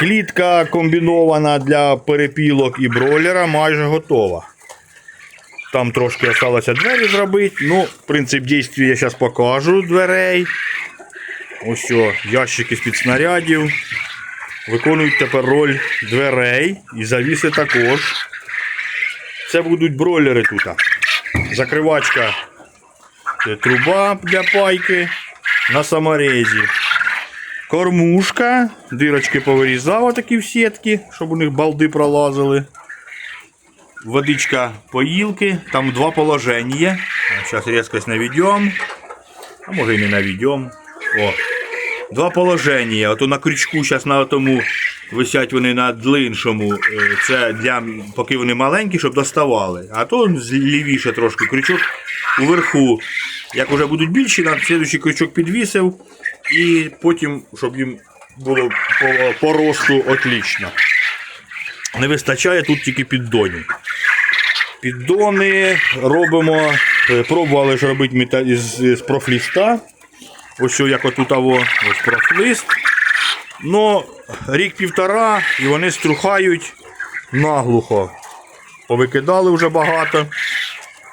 Клітка комбінована для перепілок і бройлера майже готова. Там трошки залишилося двері зробити. Ну, принцип дійства я зараз покажу дверей. Ось о, ящики з-під снарядів. Виконують тепер роль дверей і завіси також. Це будуть бройлери тут. Закривачка це труба для пайки на саморезі. Кормушка, дирочки повирізав такі в сітки, щоб у них балди пролазили. Водичка поїлки, там два положення. Зараз різкость наведем. А може і не наведем. О. Два положення. Ото на крючку зараз на тому висять вони на длиншому. Е, Це для поки вони маленькі, щоб доставали. А то лівіше трошки крючок уверху. Як вже будуть більші, на слідуючий крючок підвісив. І потім, щоб їм було по, по росту отлично. Не вистачає тут тільки піддонів. Піддони робимо, е, пробували ж робити з профліста. Ось як отут ось профліст. Но рік-півтора і вони струхають наглухо. Повикидали вже багато.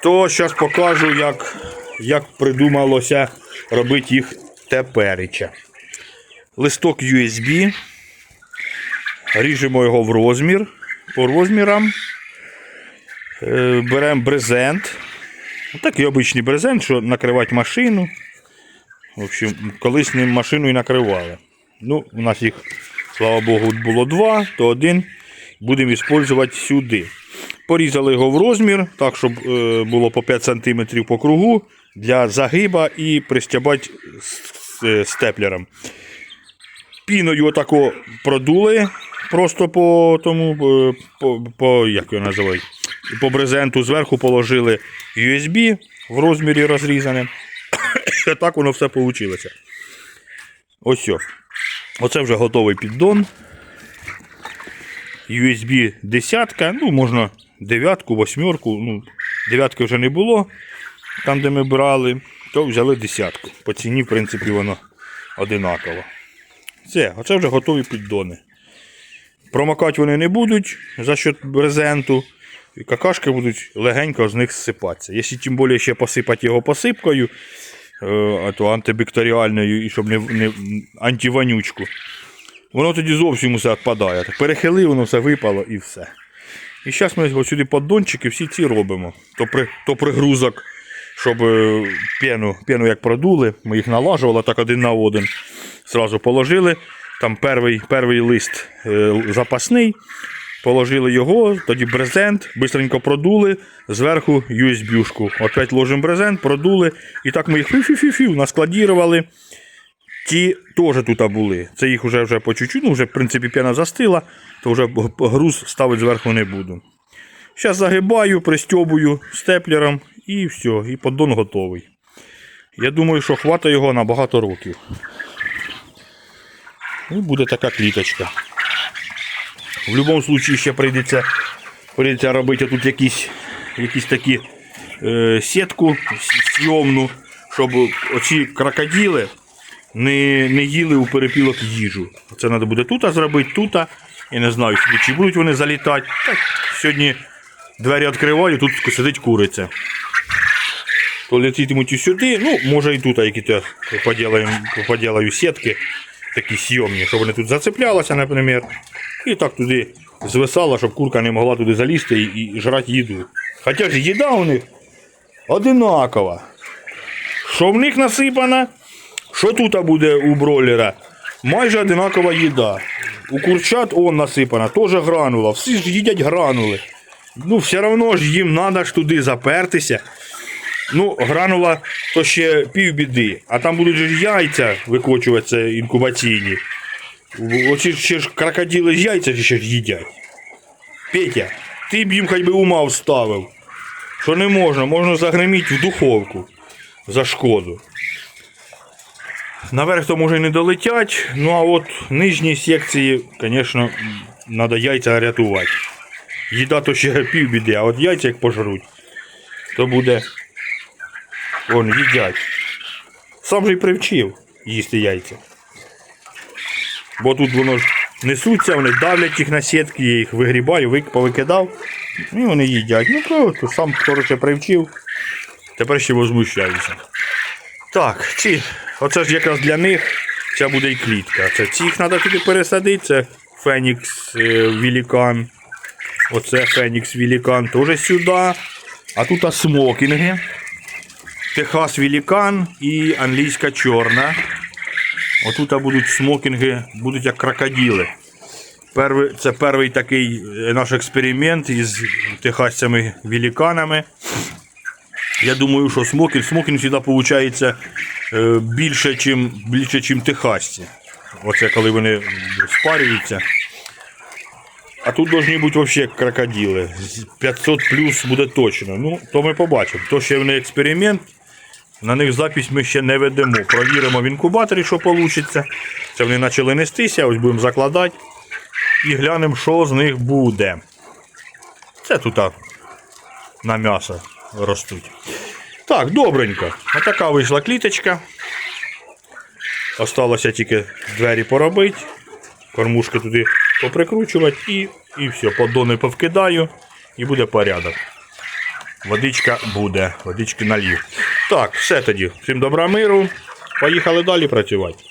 То зараз покажу, як, як придумалося робити їх тепереча. Листок USB. Ріжемо його в розмір. По розмірам. Е, Беремо брезент. Такий обичний брезент, що накривати машину. В общем, колись ним машину і накривали. Ну, у нас їх, слава Богу, було два, то один будемо використовувати сюди. Порізали його в розмір, так, щоб е, було по 5 см по кругу для загиба і пристябати степлером. Піною отако продули просто по тому, е, по, по як його називають, по брезенту зверху положили USB в розмірі розрізане. І так воно все вийшло. Ось. Оце вже готовий піддон. USB десятка, ну можна дев'ятку, восьмерку. Ну, дев'ятки вже не було там, де ми брали, то взяли десятку. По ціні, в принципі, воно одинаково. Все, оце вже готові піддони. Промокати вони не будуть за счет брезенту. Какашки будуть легенько з них зсипатися. Якщо тим більше ще посипати його посипкою, е, а то антибактеріальною, і щоб не, не антивонючку, воно тоді зовсім усе відпадає. Перехили, воно все випало і все. І зараз ми ось сюди поддончики всі ці робимо. То, при, то пригрузок, щоб е, пену, пену як продули, ми їх налажували так один на один. Зразу положили. Там перший, перший лист е, запасний. Положили його, тоді брезент, бистренько продули, зверху USB-шку. Опять ложимо брезент, продули. І так ми їх фі-фі-фі наскладірували. Ті теж тут були. Це їх вже, вже по чуть-чуть, ну вже в принципі п'яна застила, то вже груз ставити зверху не буду. Зараз загибаю, пристьобую степлером і все, і поддон готовий. Я думаю, що хватить його на багато років. І буде така кліточка. В будь-якому випадку ще прийдеться, прийдеться робити тут якісь, якісь такі е, сітку с- зйомну, щоб оці крокодили не, не їли у перепілок їжу. Це треба буде тут зробити, тут. Я не знаю, чи будуть вони залітати. Так, сьогодні двері відкриваю, тут сидить куриця. То летітимуть сюди, ну, може і тут якісь поділаю, сітки такі сйомні, щоб вони тут зацеплялися, наприклад. І так туди звисала, щоб курка не могла туди залізти і, і жрати їду. Хоча ж їда у них одинакова. Що в них насипано, що тут буде у бройлера? Майже одинакова їда. У курчат он насипана, теж гранула. Всі ж їдять гранули. Ну, все одно ж їм треба ж туди запертися. Ну, гранула то ще півбіди, а там будуть ж яйця викочуватися інкубаційні. Оці ще ж крокодили з яйця ще ж їдять. Петя, ти б їм хоч би ума вставив. Що не можна, можна загриміти в духовку за шкоду. Наверх то може не долетять, ну а от нижні секції, звісно, треба яйця рятувати. Їда то ще півбіди, а от яйця як пожруть, то буде. Вон, їдять. Сам же й привчив їсти яйця. Бо тут воно ж несуться, вони давлять їх на сітки, я їх вигрібаю, повикидав, і вони їдять. Ну, то, то сам хороше привчив. Тепер ще возмущаюся. Так, ці, оце ж якраз для них ця буде і клітка. Це цих треба туди пересадити, це Фенікс е, Вілікан. Оце Фенікс Вілікан теж сюди. А тут смокінги. Техас Вілікан і англійська чорна. Отут будуть смокінги, будуть як крокодили. Перший, це перший такий е, наш експеримент із техасцями великанами. Я думаю, що смокінг, смокінг завжди виходить е, більше, чим, більше, техасці. Оце коли вони спарюються. А тут повинні бути взагалі крокодили. З 500 плюс буде точно. Ну, то ми побачимо. То ще не експеримент. На них запись ми ще не ведемо. Провіримо в інкубаторі, що вийде. Це вони почали нестися, ось будемо закладати. І глянемо, що з них буде. Це тут на м'ясо ростуть. Так, добренько. Отака вийшла кліточка. Осталося тільки двері поробити, кормушки туди поприкручувати і, і все, поддони повкидаю і буде порядок. Водичка буде, водички налів. Так, все тоді. Всім добра миру. Поїхали далі працювати.